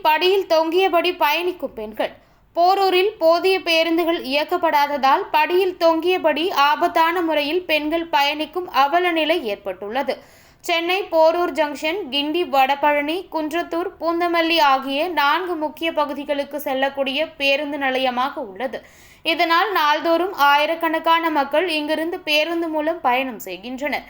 படியில் தொங்கியபடி பயணிக்கும் பெண்கள். போரூரில் போதிய பேருந்துகள் இயக்கப்படாததால் படியில் தொங்கியபடி ஆபத்தான முறையில் பெண்கள் பயணிக்கும் அவல நிலை ஏற்பட்டுள்ளது. சென்னை போரூர் ஜங்ஷன் கிண்டி வடபழனி குன்றத்தூர் பூந்தமல்லி ஆகிய நான்கு முக்கிய பகுதிகளுக்கு செல்லக்கூடிய பேருந்து நிலையமாக உள்ளது. இதனால் நாள்தோறும் ஆயிரக்கணக்கான மக்கள் இங்கிருந்து பேருந்து மூலம் பயணம் செய்கின்றனர்.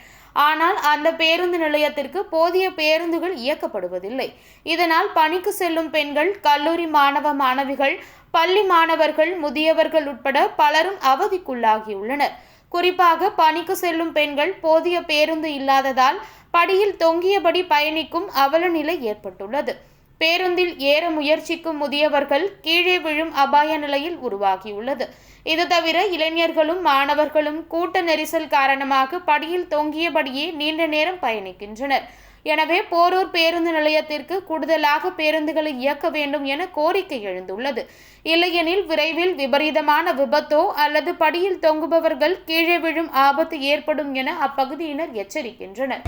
ஆனால் அந்த பேருந்து நிலையத்திற்கு போதிய பேருந்துகள் இயக்கப்படுவதில்லை. இதனால் பணிக்கு செல்லும் பெண்கள் கல்லூரி மாணவ மாணவிகள் பள்ளி மாணவர்கள் முதியவர்கள் உட்பட பலரும் அவதிக்குள்ளாகியுள்ளனர். குறிப்பாக பணிக்கு செல்லும் பெண்கள் போதிய பேருந்து இல்லாததால் படியில் தொங்கியபடி பயணிக்கும் அவல நிலை ஏற்பட்டுள்ளது. பேருந்தில் ஏற முயற்சிக்கும் முதியவர்கள் கீழே விழும் அபாய நிலையில் உருவாகியுள்ளது. இது தவிர இளைஞர்களும் மாணவர்களும் கூட்ட நெரிசல் காரணமாக படியில் தொங்கியபடியே நீண்ட நேரம் பயணிக்கின்றனர். எனவே போரூர் பேருந்து நிலையத்திற்கு கூடுதலாக பேருந்துகளை இயக்க வேண்டும் என கோரிக்கை எழுந்துள்ளது. இல்லையெனில் விரைவில் விபரீதமான விபத்தோ அல்லது படியில் தொங்குபவர்கள் கீழே விழும் ஆபத்து ஏற்படும் என அப்பகுதியினர் எச்சரிக்கின்றனர்.